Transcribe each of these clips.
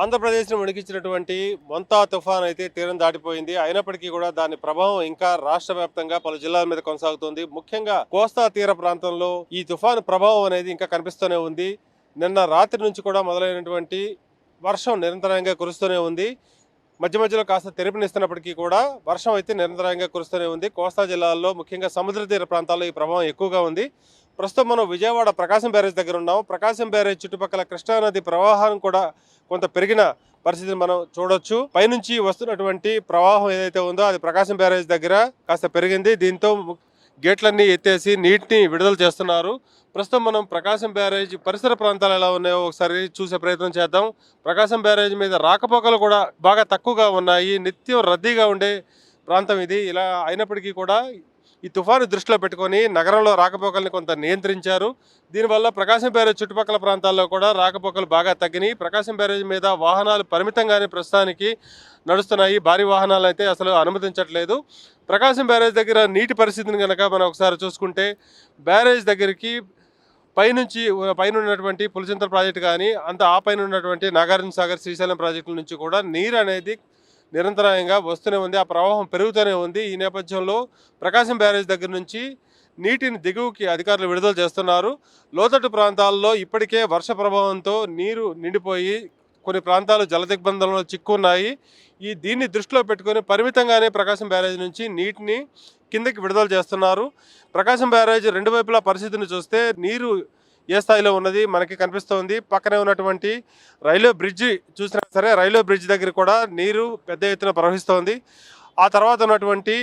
ఆంధ్రప్రదేశ్ను వణికించినటువంటి మొంతా తుఫాన్ అయితే తీరం దాటిపోయింది. అయినప్పటికీ కూడా దాని ప్రభావం ఇంకా రాష్ట్ర వ్యాప్తంగా పలు జిల్లాల మీద కొనసాగుతుంది. ముఖ్యంగా కోస్తా తీర ప్రాంతంలో ఈ తుఫాను ప్రభావం అనేది ఇంకా కనిపిస్తూనే ఉంది. నిన్న రాత్రి నుంచి కూడా మొదలైనటువంటి వర్షం నిరంతరంగా కురుస్తూనే ఉంది. మధ్య మధ్యలో కాస్త తెరిపినిస్తున్నప్పటికీ కూడా వర్షం అయితే నిరంతరంగా కురుస్తూనే ఉంది. కోస్తా జిల్లాల్లో ముఖ్యంగా సముద్ర తీర ప్రాంతాల్లో ఈ ప్రభావం ఎక్కువగా ఉంది. ప్రస్తుతం మనం విజయవాడ ప్రకాశం బ్యారేజ్ దగ్గర ఉన్నాం. ప్రకాశం బ్యారేజ్ చుట్టుపక్కల కృష్ణానది ప్రవాహం కూడా కొంత పెరిగిన పరిస్థితిని మనం చూడొచ్చు. పైనుంచి వస్తున్నటువంటి ప్రవాహం ఏదైతే ఉందో అది ప్రకాశం బ్యారేజ్ దగ్గర కాస్త పెరిగింది. దీంతో గేట్లన్నీ ఎత్తేసి నీటిని విడుదల చేస్తున్నారు. ప్రస్తుతం మనం ప్రకాశం బ్యారేజ్ పరిసర ప్రాంతాలు ఎలా ఉన్నాయో ఒకసారి చూసే ప్రయత్నం చేద్దాం. ప్రకాశం బ్యారేజ్ మీద రాకపోకలు కూడా బాగా తక్కువగా ఉన్నాయి. నిత్యం రద్దీగా ఉండే ప్రాంతం ఇది. ఇలా అయినప్పటికీ కూడా ఈ తుఫాను దృష్టిలో పెట్టుకొని నగరంలో రాకపోకల్ని కొంత నియంత్రించారు. దీనివల్ల ప్రకాశం బ్యారేజ్ చుట్టుపక్కల ప్రాంతాల్లో కూడా రాకపోకలు బాగా తగ్గినాయి. ప్రకాశం బ్యారేజ్ మీద వాహనాలు పరిమితంగానే ప్రస్తుతానికి నడుస్తున్నాయి. భారీ వాహనాలు అయితే అసలు అనుమతించట్లేదు. ప్రకాశం బ్యారేజ్ దగ్గర నీటి పరిస్థితిని కనుక మనం ఒకసారి చూసుకుంటే బ్యారేజ్ దగ్గరికి పైనుంచి పైన ఉన్నటువంటి పులిచింతల ప్రాజెక్టు కానీ అంత ఆ పైన ఉన్నటువంటి నాగార్జున సాగర్ శ్రీశైలం ప్రాజెక్టుల నుంచి కూడా నీరు అనేది నిరంతరాయంగా వస్తూనే ఉంది. ఆ ప్రవాహం పెరుగుతూనే ఉంది. ఈ నేపథ్యంలో ప్రకాశం బ్యారేజ్ దగ్గర నుంచి నీటిని దిగువకి అధికారులు విడుదల చేస్తున్నారు. లోతట్టు ప్రాంతాల్లో ఇప్పటికే వర్ష ప్రభావంతో నీరు నిండిపోయి కొన్ని ప్రాంతాలు జల దిగ్బంధంలో చిక్కున్నాయి. ఈ దీన్ని దృష్టిలో పెట్టుకొని పరిమితంగానే ప్రకాశం బ్యారేజ్ నుంచి నీటిని కిందకి విడుదల చేస్తున్నారు. ప్రకాశం బ్యారేజ్ రెండు వైపులా పరిస్థితిని చూస్తే నీరు ఏ స్థాయిలో ఉన్నది మనకి కనిపిస్తోంది. పక్కనే ఉన్నటువంటి రైల్వే బ్రిడ్జి చూసిన సరే రైల్వే బ్రిడ్జ్ దగ్గర కూడా నీరు పెద్ద ఎత్తున ప్రవహిస్తోంది. ఆ తర్వాత ఉన్నటువంటి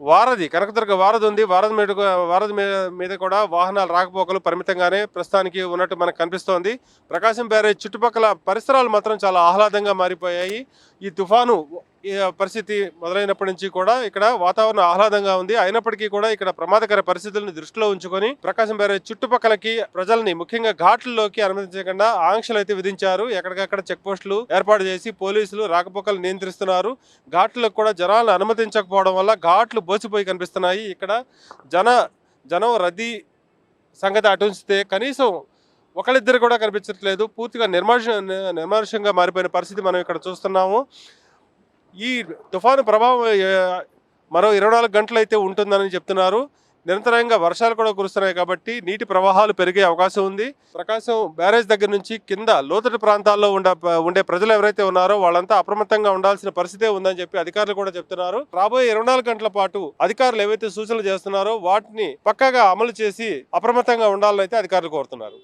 వారధి కనకదుర్గ వారధి ఉంది. వారధి మీద వారధి మీద మీద కూడా వాహనాలు రాకపోకలు పరిమితంగానే ప్రస్తుతానికి ఉన్నట్టు మనకు కనిపిస్తోంది. ప్రకాశం బ్యారేజ్ చుట్టుపక్కల పరిసరాలు మాత్రం చాలా ఆహ్లాదంగా మారిపోయాయి. ఈ తుఫాను పరిస్థితి మొదలైనప్పటి నుంచి కూడా ఇక్కడ వాతావరణం ఆహ్లాదంగా ఉంది. అయినప్పటికీ కూడా ఇక్కడ ప్రమాదకర పరిస్థితులను దృష్టిలో ఉంచుకొని ప్రకాశం బ్యారేజ్ చుట్టుపక్కలకి ప్రజల్ని ముఖ్యంగా ఘాట్లలోకి అనుమతించకుండా ఆంక్షలు అయితే విధించారు. ఎక్కడికక్కడ చెక్ పోస్టులు ఏర్పాటు చేసి పోలీసులు రాకపోకలు నియంత్రిస్తున్నారు. ఘాట్లకు కూడా జనాలను అనుమతించకపోవడం వల్ల ఘాట్లు బోసిపోయి కనిపిస్తున్నాయి. ఇక్కడ జన జనం రద్దీ సంగతి అటుంచితే కనీసం ఒకళ్ళిద్దరు కూడా కనిపించట్లేదు. పూర్తిగా నిర్మాష నిర్మానుషంగా మారిపోయిన పరిస్థితి మనం ఇక్కడ చూస్తున్నాము. ఈ తుఫాను ప్రభావం మరో ఇరవై నాలుగు గంటలు అయితే ఉంటుందని చెప్తున్నారు. నిరంతరంగా వర్షాలు కూడా కురుస్తున్నాయి కాబట్టి నీటి ప్రవాహాలు పెరిగే అవకాశం ఉంది. ప్రకాశం బ్యారేజ్ దగ్గర నుంచి కింద లోతటి ప్రాంతాల్లో ఉండే ఉండే ప్రజలు ఎవరైతే ఉన్నారో వాళ్ళంతా అప్రమత్తంగా ఉండాల్సిన పరిస్థితే ఉందని చెప్పి అధికారులు కూడా చెప్తున్నారు. రాబోయే ఇరవై నాలుగు గంటల పాటు అధికారులు ఏవైతే సూచనలు చేస్తున్నారో వాటిని పక్కగా అమలు చేసి అప్రమత్తంగా ఉండాలని అయితే అధికారులు కోరుతున్నారు.